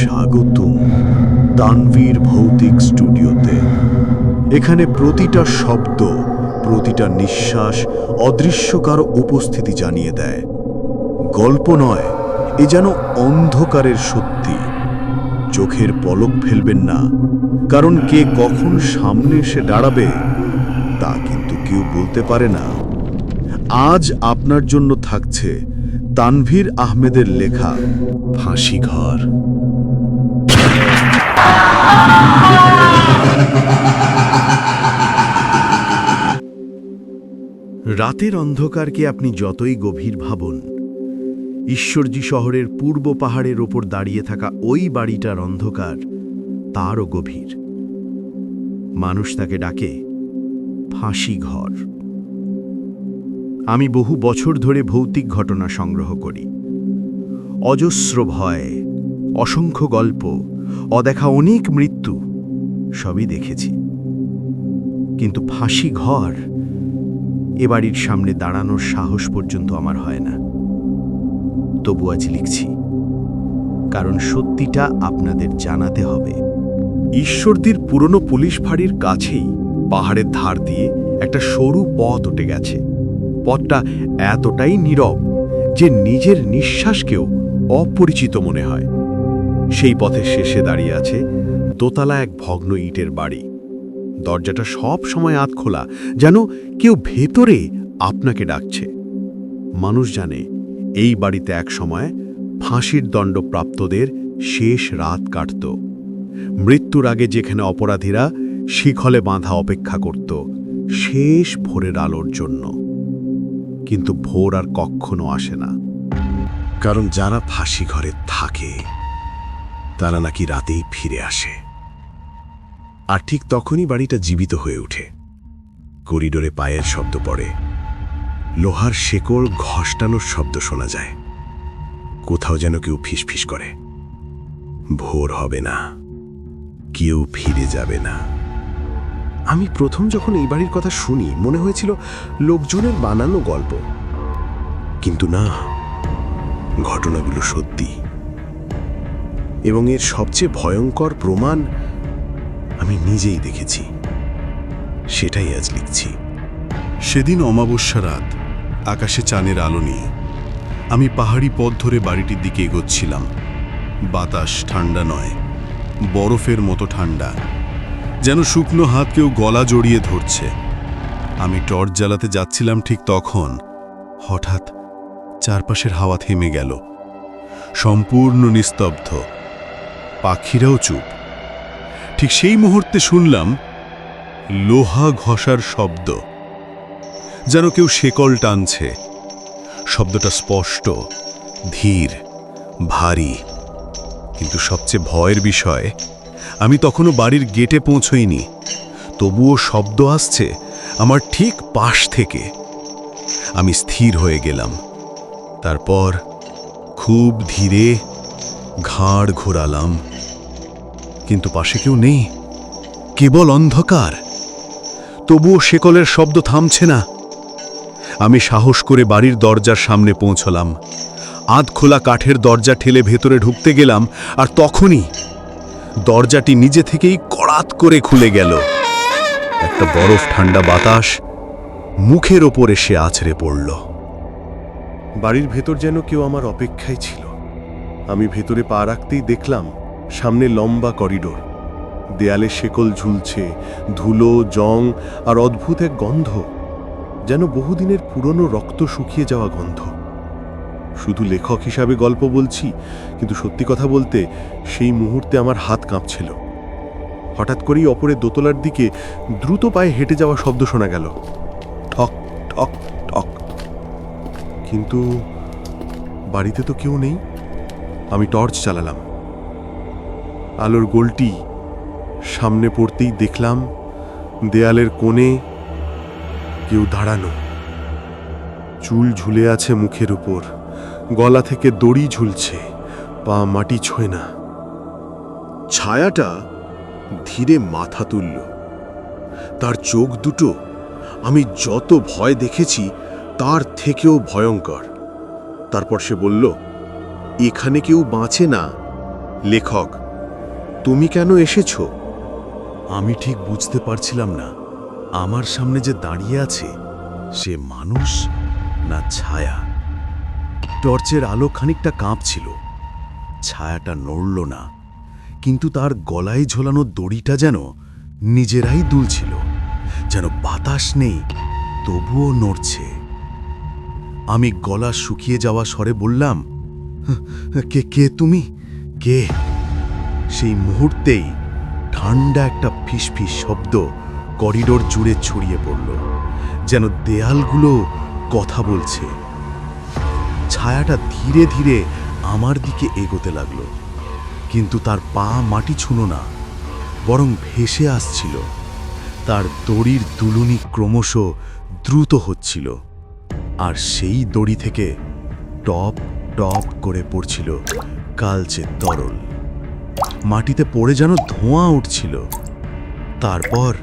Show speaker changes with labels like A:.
A: স্বাগতম তানভীর ভৌতিক স্টুডিওতে। এখানে প্রতিটা শব্দ, প্রতিটা নিঃশ্বাস অদৃশ্য কারও উপস্থিতি জানিয়ে দেয়। গল্প নয়, এ যেন অন্ধকারের সত্যি। চোখের পলক ফেলবেন না, কারণ কে কখন সামনে এসে দাঁড়াবে, তা কিন্তু কেউ বলতে পারে না। আজ আপনার জন্য থাকছে তানভীর আহমেদের লেখা ফাঁসি ঘর রাতের অন্ধকারকে আপনি যতই গভীর ভাবুন, ঈশ্বরজি শহরের পূর্ব পাহাড়ের ওপর দাঁড়িয়ে থাকা ওই বাড়িটার অন্ধকার তারও গভীর। মানুষ তাকে ডাকে ফাঁসি ঘর। আমি বহু বছর ধরে ভৌতিক ঘটনা সংগ্রহ করি। অজস্র ভয়, অসংখ্য গল্প অদেখা অনেক মৃত্যু সবই দেখেছি। কিন্তু ফাঁসি ঘর এ বাড়ির সামনে দাঁড়ানোর সাহস পর্যন্ত আমার হয় না। তবু আজ লিখছি, কারণ সত্যিটা আপনাদের জানাতে হবে। ঈশ্বরদীর পুরনো পুলিশ ফাঁড়ির কাছেই পাহাড়ের ধার দিয়ে একটা সরু পথ উঠে গেছে। পথটা এতটাই নীরব যে নিজের নিঃশ্বাসকেও অপরিচিত মনে হয়। সেই পথের শেষে দাঁড়িয়ে আছে দোতলা এক ভগ্ন ইটের বাড়ি। দরজাটা সব সময় আত খোলা, যেন কেউ ভেতরে আপনাকে ডাকছে। মানুষ জানে, এই বাড়িতে এক সময় ফাঁসির দণ্ডপ্রাপ্তদের শেষ রাত কাটত। মৃত্যুর আগে যেখানে অপরাধীরা শিখলে বাঁধা অপেক্ষা করত, শেষ ভোরের আলোর জন্য। কিন্তু ভোর আর কখনো আসে না। কারণ যারা ফাঁসি ঘরে থাকে তারা নাকি রাতেই ফিরে আসে। আর ঠিক তখনই বাড়িটা জীবিত হয়ে ওঠে। করিডোরে পায়ের শব্দ পড়ে। লোহার শেকড় ঘষ্টানোর শব্দ শোনা যায়। কোথাও যেন কেউ ফিসফিস করে। ভোর হবে না। কেউ ফিরে যাবে না। আমি প্রথম যখন এই বাড়ির কথা শুনি, মনে হয়েছিল লোকজনের বানানো গল্প। কিন্তু না, ঘটনাগুলো সত্যি। এবং এর সবচেয়ে ভয়ঙ্কর প্রমাণ আমি নিজেই দেখেছি। সেটাই আজ লিখছি।
B: সেদিন অমাবস্যা রাত, আকাশে চানের আলো নিয়ে আমি পাহাড়ি পথ ধরে বাড়িটির দিকে এগোচ্ছিলাম। বাতাস ঠান্ডা নয়, বরফের মতো ঠান্ডা, যেন শুকনো হাত কেউ গলা জড়িয়ে ধরছে। আমি টর্চ জ্বালাতে যাচ্ছিলাম ঠিক তখন, হঠাৎ চারপাশের হাওয়া থেমে গেল, সম্পূর্ণ নিস্তব্ধ। পাখিরাও চুপ। ঠিক সেই মুহূর্তে শুনলাম লোহা ঘষার শব্দ। যেন কেউ শেকল টানছে। শব্দটা স্পষ্ট, ধীর, ভারী। কিন্তু সবচেয়ে ভয়ের বিষয়, আমি তখনও বাড়ির গেটে পৌঁছইনি। তবুও শব্দ আসছে আমার ঠিক পাশ থেকে। আমি স্থির হয়ে গেলাম। তারপর খুব ধীরে ঘাড় ঘোরালাম। কিন্তু পাশে কেউ নেই। কেবল অন্ধকার। তবুও শেকলের শব্দ থামছে না। আমি সাহস করে বাড়ির দরজার সামনে পৌঁছলাম। আধ খোলা কাঠের দরজা ঠেলে ভেতরে ঢুকতে গেলাম, আর তখনই দরজাটি নিজে থেকেই কড়াত করে খুলে গেল। একটা বরফ ঠান্ডা বাতাস মুখের ওপর এসে আছড়ে পড়ল।
C: বাড়ির ভেতর যেন কেউ আমার অপেক্ষায় ছিল। আমি ভেতরে পা রাখতেই দেখলাম সামনে লম্বা করিডোর। দেয়ালে শেকল ঝুলছে, ধুলো, জং আর অদ্ভুত এক গন্ধ, যেন বহুদিনের পুরনো রক্ত শুকিয়ে যাওয়া গন্ধ। শুধু লেখক হিসাবে গল্প বলছি, কিন্তু সত্যি কথা বলতে সেই মুহূর্তে আমার হাত কাঁপছিল। হঠাৎ করেই অপরের দোতলার দিকে দ্রুত পায়ে হেঁটে যাওয়া শব্দ শোনা গেল। ঠক ঠক ঠক। কিন্তু বাড়িতে তো কেউ নেই। আমি টর্চ চালালাম। আলোর গোলটি সামনে পড়তেই দেখলাম দেয়ালের কোণে কেউ দাঁড়ানো। চুল ঝুলে আছে মুখের উপর। গলা থেকে দড়ি ঝুলছে। পা মাটি ছোঁয় না।
A: ছায়াটা ধীরে মাথা তুলল। তার চোখ দুটো আমি যত ভয় দেখেছি, তার থেকেও ভয়ঙ্কর। তারপর সে বলল এখানে কেউ বাঁচে না।
C: লেখক, তুমি কেন এসেছ?
B: আমি ঠিক বুঝতে পারছিলাম না। আমার সামনে যে দাঁড়িয়ে আছে, সে মানুষ না ছায়া? টর্চের আলো খানিকটা কাঁপছিল। ছায়াটা নড়ল না, কিন্তু তার গলায় ঝোলানো দড়িটা যেন নিজেরাই দুলছিল। যেন বাতাস নেই, তবুও নড়ছে। আমি গলা শুকিয়ে যাওয়া স্বরে বললাম কে কে তুমি? কে? সেই মুহূর্তেই ঠান্ডা একটা ফিসফিস শব্দ করিডোর জুড়ে ছড়িয়ে পড়ল, যেন দেয়ালগুলো কথা বলছে। ছায়াটা ধীরে ধীরে আমার দিকে এগোতে লাগল, কিন্তু তার পা মাটি ছুঁলো না, বরং ভেসে আসছিল। তার দড়ির দুলুনি ক্রমশ দ্রুত হচ্ছিল, আর সেই দড়ি থেকে টপ টপ করে পড়ছিল কালচে তরল। মাটিতে পড়ে যেন ধোঁয়া উঠছিল। তারপর